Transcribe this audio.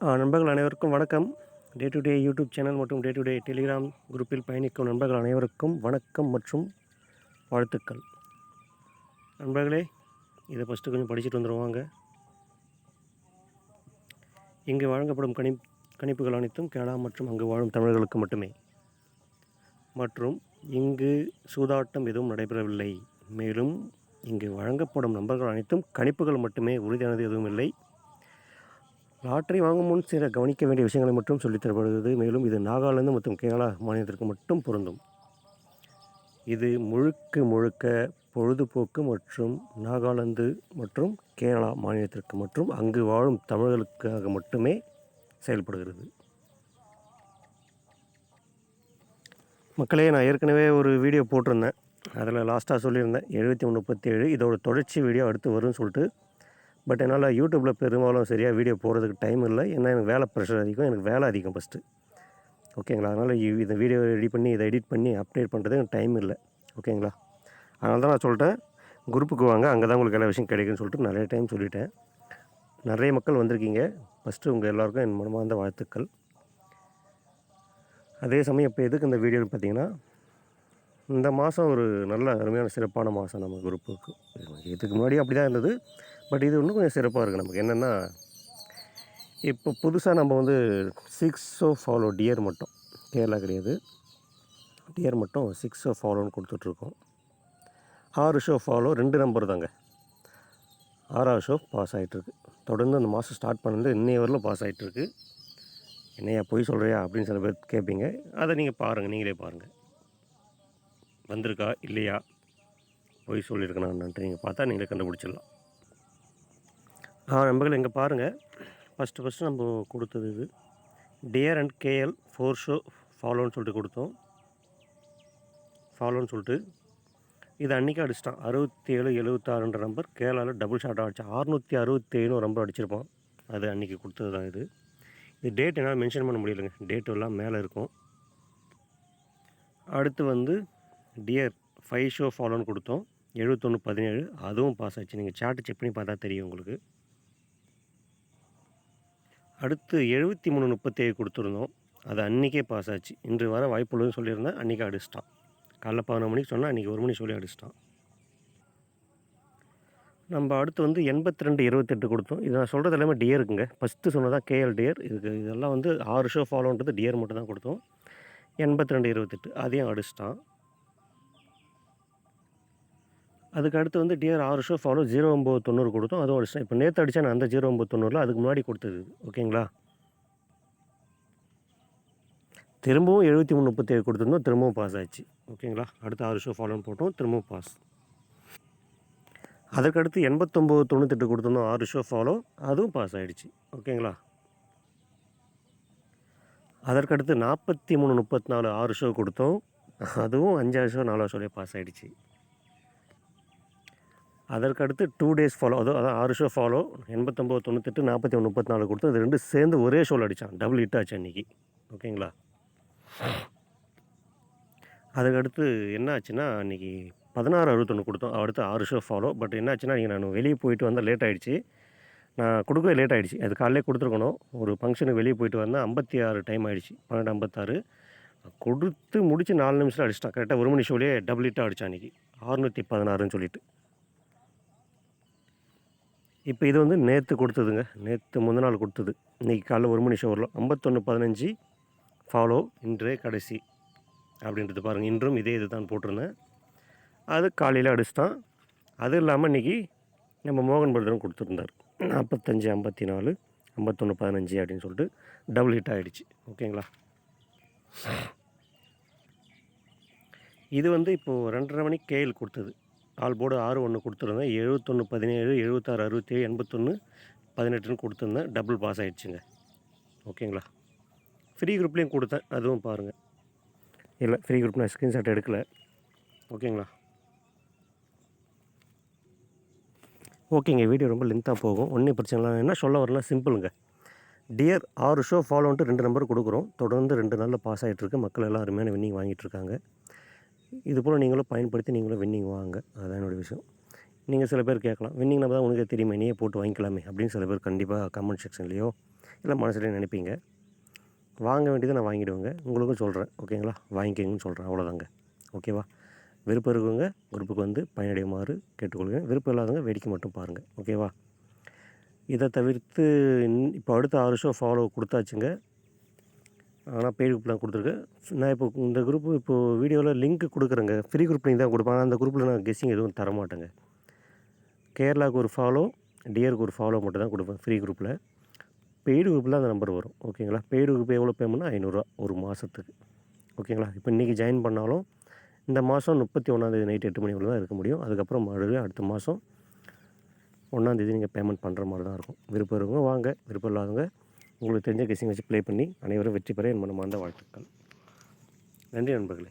நண்பர்கள் அனைவருக்கும் வணக்கம். Day to day YouTube channel மற்றும் டே டு டே டெலிகிராம் குரூப்பில் பயணிக்கும் நண்பர்கள் அனைவருக்கும் வணக்கம் மற்றும் வாழ்த்துக்கள். நண்பர்களே இதை ஃபஸ்ட்டு கொஞ்சம் படிச்சுட்டு வந்துடுவாங்க இங்கு வழங்கப்படும் கணி கணிப்புகள் அனைத்தும் கேரளா மற்றும் அங்கு வாழும் தமிழர்களுக்கு மட்டுமே. மற்றும் இங்கு சூதாட்டம் எதுவும் நடைபெறவில்லை. மேலும் இங்கு வழங்கப்படும் நம்பர்கள் அனைத்தும் கணிப்புகள் மட்டுமே உறுதியானது எதுவும் இல்லை. லாட்டரி வாங்கும் முன் சில கவனிக்க வேண்டிய விஷயங்களை மட்டும் சொல்லித்தரப்படுகிறது மேலும் இது நாகாலாந்து மற்றும் கேரளா மாநிலத்திற்கு மட்டும் பொருந்தும். இது முழுக்க முழுக்க பொழுதுபோக்கு மற்றும் நாகாலாந்து மற்றும் கேரளா மாநிலத்திற்கு மற்றும் அங்கு வாழும் தமிழர்களுக்காக மட்டுமே செயல்படுகிறது. மக்களே நான் ஏற்கனவே ஒரு வீடியோ போட்டிருந்தேன். அதில் லாஸ்ட்டாக சொல்லியிருந்தேன். எழுபத்தி ஒன்று முப்பத்தேழு இதோட தொடர்ச்சி வீடியோ அடுத்து வரும்னு சொல்லிட்டு பட் என்னால் யூடியூப்பில் பெரும்பாலும் சரியாக வீடியோ போகிறதுக்கு டைம் இல்லை. ஏன்னா எனக்கு வேலை ப்ரெஷர் அதிகம் எனக்கு வேலை அதிகம் ஃபஸ்ட்டு ஓகேங்களா? அதனால் இந்த வீடியோ ரெடி பண்ணி இதை எடிட் பண்ணி அப்டேட் பண்ணுறது எனக்கு டைம் இல்லை. ஓகேங்களா? அதனால தான் நான் சொல்லிட்டேன். குரூப்புக்கு வாங்க அங்கே தான் உங்களுக்கு எல்லா விஷயம் கிடைக்குன்னு சொல்லிட்டு நிறைய டைம் சொல்லிட்டேன். நிறைய மக்கள் வந்திருக்கீங்க. ஃபஸ்ட்டு உங்கள் எல்லாருக்கும் என் மனமார்ந்த வாழ்த்துக்கள். அதே சமயம் இப்போ எதுக்கு இந்த வீடியோன்னு பார்த்தீங்கன்னா இந்த மாதம் ஒரு நல்ல அருமையான சிறப்பான மாதம் நம்ம குரூப்புக்கு இதுக்கு முன்னாடி அப்படி தான் இருந்தது. பட் இது இன்னும் கொஞ்சம் சிறப்பாக இருக்குது நமக்கு. என்னென்னா இப்போ புதுசாக நம்ம வந்து சிக்ஸ் ஓ ஃபாலோ டியர் மட்டும். கேரளா கிடையாது. டியர் மட்டும் சிக்ஸ் ஓ ஃபாலோன்னு கொடுத்துட்ருக்கோம் ஆறு ஷோ ஃபாலோ ரெண்டு நம்பர் தாங்க. ஆறாவது ஷோ பாஸ் ஆகிட்டுருக்கு தொடர்ந்து அந்த மாதம் ஸ்டார்ட் பண்ணது இன்னைய வரலும் பாஸ் ஆகிட்டுருக்கு என்னையா பொய் சொல்கிறியா அப்படின்னு சில பேர் கேட்பீங்க அதை நீங்கள் பாருங்கள் நீங்களே பாருங்கள் வந்திருக்கா இல்லையா? பொய் சொல்லியிருக்கணும் நீங்கள் பார்த்தா நீங்களே கண்டுபிடிச்சிடலாம். ஆ நம்பர்கள் இங்கே பாருங்கள் ஃபஸ்ட்டு ஃபஸ்ட்டு நம்ம கொடுத்தது இது. Dear and KL four show ஃபாலோன்னு சொல்லிட்டு கொடுத்தோம். ஃபாலோன்னு சொல்லிட்டு. இது அன்றைக்கி அடிச்சிட்டான். அறுபத்தி ஏழு எழுபத்தாறுன்ற நம்பர் கேரளாவில் டபுள் ஷாட் அடித்தான் அறுநூற்றி அறுபத்தேழு நம்பர் அடிச்சிருப்பான். அது அன்றைக்கி கொடுத்தது தான் இது. இது டேட் என்னால் மென்ஷன் பண்ண முடியலைங்க. டேட் எல்லாம் மேலே இருக்கும். அடுத்து வந்து டியர் ஃபைவ் ஷோ ஃபாலோன்னு கொடுத்தோம். எழுபத்தொன்று பதினேழு. அதுவும் பாஸ் ஆச்சு. நீங்கள் சார்ட்டு செக் பண்ணி பார்த்தா தெரியும் உங்களுக்கு. அடுத்து எழுபத்தி மூணு முப்பத்தேழு கொடுத்துருந்தோம். அது அன்றைக்கே பாஸ் ஆச்சு. இன்று வர வாய்ப்புள்ளதுன்னு சொல்லியிருந்தேன் அன்றைக்கி அடிச்சிட்டான். காலைல பதினொரு மணிக்கு சொன்னால் அன்றைக்கி ஒரு மணி சொல்லி அடிச்சிட்டான். நம்ம அடுத்து வந்து எண்பத்தி ரெண்டு இருபத்தெட்டு கொடுத்தோம். இது நான் சொல்கிறது எல்லாமே டியர் இருக்குங்க ஃபஸ்ட்டு சொன்னதான் கேஎல் டியர் இதுக்கு இதெல்லாம் வந்து ஆறு ஷோ ஃபாலோன்றது டியர் மட்டும் தான் கொடுத்தோம். எண்பத்தி ரெண்டு இருபத்தெட்டு அதையும் அடிச்சிட்டான். அதுக்கு அடுத்து வந்து டிஆர் ஆறு ஷோ ஃபாலோ ஜீரோ ஒம்பது தொண்ணூறு கொடுத்தோம். அதுவும் இப்போ நேற்று அடித்தேன் அந்த ஜீரோ ஒம்பது தொண்ணூறில் அதுக்கு முன்னாடி கொடுத்தது ஓகேங்களா? திரும்பவும் எழுபத்தி மூணு முப்பத்தேழு கொடுத்துருந்தோம். திரும்பவும் பாஸ் ஆச்சு. ஓகேங்களா? அடுத்து ஆறு ஷோ ஃபாலோன்னு போட்டோம். திரும்பவும் பாஸ் அதற்கடுத்து எண்பத்தொம்போது தொண்ணூத்தெட்டு கொடுத்துருந்தோம். ஆறு ஷோ ஃபாலோ அதுவும் பாஸ் ஆகிடுச்சு ஓகேங்களா? அதற்கடுத்து நாற்பத்தி மூணு முப்பத்தி நாலு ஆறு ஷோ கொடுத்தோம். அதுவும் அஞ்சாறு ஷோ நாலாவது ஷோலேயே பாஸ் ஆகிடுச்சு அதற்கடுத்து டூ டேஸ் ஃபாலோ அதாவது அதான் ஆறு ஷோ ஃபாலோ எண்பத்தொம்போது தொண்ணூத்தெட்டு நாற்பத்தி ஒன்று முப்பத்தி நாலு கொடுத்து அது ரெண்டு சேர்ந்து ஒரே ஷோவில் அடித்தான் டபுள் ஹிட் ஆச்சு அன்றைக்கி ஓகேங்களா? அதுக்கடுத்து என்ன ஆச்சுன்னா அன்றைக்கி பதினாறு அறுபத்தொன்று கொடுத்தோம். அடுத்து ஆறு ஷோ ஃபாலோ பட் என்ன ஆச்சுன்னா நீங்கள் நான் வெளியே போயிட்டு வந்தால் லேட் ஆகிடுச்சு நான் கொடுக்கவே லேட் ஆகிடுச்சு அது காலையிலே கொடுத்துருக்கணும். ஒரு ஃபங்க்ஷனுக்கு வெளியே போயிட்டு வந்தால் ஐம்பத்தி ஆறு டைம் ஆகிடுச்சு பன்னெண்டு ஐம்பத்தாறு. கொடுத்து முடித்து நாலு நிமிஷத்தில் அடிச்சிட்டான். கரெக்டாக ஒரு மணி ஷோலேயே டபுள் ஹிட்டாக அடித்தான் அன்றைக்கி அறுநூற்றி பதினாறுன்னு சொல்லிட்டு. இப்போ இது வந்து நேற்று கொடுத்ததுங்க. நேற்று முந்தின நாள் கொடுத்தது. இன்றைக்கி காலைல ஒரு மணி ஷோரில் ஐம்பத்தொன்று பதினஞ்சு ஃபாலோ இன்றே கடைசி அப்படின்றது பாருங்கள் இன்றும் இதே இது தான் போட்டிருந்தேன். அது காலையில் அடிச்சுட்டான் அது இல்லாமல் இன்றைக்கி நம்ம மோகன் பிரதரும் கொடுத்துருந்தார். நாற்பத்தஞ்சு ஐம்பத்தி நாலு ஐம்பத்தொன்று பதினஞ்சு அப்படின்னு சொல்லிட்டு டபுள் ஹிட் ஆகிடுச்சு ஓகேங்களா? இது வந்து இப்போது ரெண்டரை மணிக்கு கேஎல் கொடுத்தது. ஆல் போர்டு ஆறு ஒன்று கொடுத்துருந்தேன். எழுபத்தொன்று பதினேழு எழுபத்தாறு அறுபத்தேழு எண்பத்தொன்று பதினெட்டுன்னு கொடுத்துருந்தேன். டபுள் பாஸ் ஆகிடுச்சுங்க ஓகேங்களா? ஃப்ரீ குரூப்லேயும் கொடுத்தேன். அதுவும் பாருங்கள் இல்லை ஃப்ரீ குரூப் நான் ஸ்க்ரீன்ஷாட் எடுக்கல. ஓகேங்களா? ஓகேங்க வீடியோ ரொம்ப லென்த்தாக போகும். ஒன்றும் பிரச்சனை என்ன சொல்ல வரல? சிம்பிளுங்க. டியர் ஆறு ஷோ ஃபாலோன்ட்டு ரெண்டு நம்பர் கொடுக்குறோம். தொடர்ந்து ரெண்டு நாளில் பாஸ் ஆகிட்டுருக்கு மக்கள் எல்லாம் அருமையான வின்னிங் வாங்கிட்டு இருக்காங்க இது போல் நீங்களும் பயன்படுத்தி நீங்களும் வின்னிங் வாங்க. அதுதான் என்னோடய விஷயம். நீங்கள் சில பேர் கேட்கலாம் வின்னிங் நம்ம தான் உனக்கே தெரியுமே நீயே போட்டு வாங்கிக்கலாமே அப்படின்னு சில பேர் கண்டிப்பாக கமெண்ட் செக்ஷன்லேயோ இல்லை மனசுலேயே நினைப்பீங்க. வாங்க வேண்டியதை நான் வாங்கிடுவேங்க உங்களுக்கும் சொல்கிறேன் ஓகேங்களா வாங்கிக்கங்கன்னு சொல்கிறேன் அவ்வளோதாங்க ஓகேவா விருப்பம் இருக்கவங்க குரூப்புக்கு வந்து பயனடையுமாறு கேட்டுக்கொள்கிறேன். விருப்பம் இல்லாதவங்க வேடிக்கை மட்டும் பாருங்கள் ஓகேவா இதை தவிர்த்து இப்போ அடுத்த ஆறு ஷோ ஃபாலோ கொடுத்தாச்சுங்க ஆனால் பெய்டு குரூப்லாம் கொடுத்துருக்கேன். நான் இப்போ இந்த குரூப்பு இப்போது வீடியோவில் லிங்க் கொடுக்குறேங்க. ஃப்ரீ குரூப் லிங்க் தான் கொடுப்பேன் அந்த குரூப்பில் நான் கெஸ்ஸிங் எதுவும் தர மாட்டேங்க. கேரளாவுக்கு ஒரு ஃபாலோ டியருக்கு ஒரு ஃபாலோ மட்டும் தான் கொடுப்பேன் ஃப்ரீ குரூப்பில் பெய்டு குரூப்பில் அந்த நம்பர் வரும். ஓகேங்களா பெய்டு குரூப் எவ்வளோ பேமெண்ட்னா ஐநூறுரூவா ஒரு மாதத்துக்கு ஓகேங்களா இப்போ இன்றைக்கி ஜாயின் பண்ணாலும் இந்த மாதம் முப்பத்தி ஒன்றாந்தேதி நைட் எட்டு மணிக்குள்ள தான் இருக்க முடியும். அதுக்கப்புறம் மறுபடியும் அடுத்த மாதம் ஒன்றாந்தேதி நீங்கள் பேமெண்ட் பண்ணுற மாதிரி தான் இருக்கும். விருப்பம் இருக்கவங்க வாங்க. விருப்பம் இல்லாதவங்க உங்களுக்கு தெரிஞ்ச கெஸிங் வச்சு ப்ளே பண்ணி அனைவரும் வெற்றி பெற என் மனமார்ந்த வாழ்த்துக்கள். நன்றி நண்பர்களே.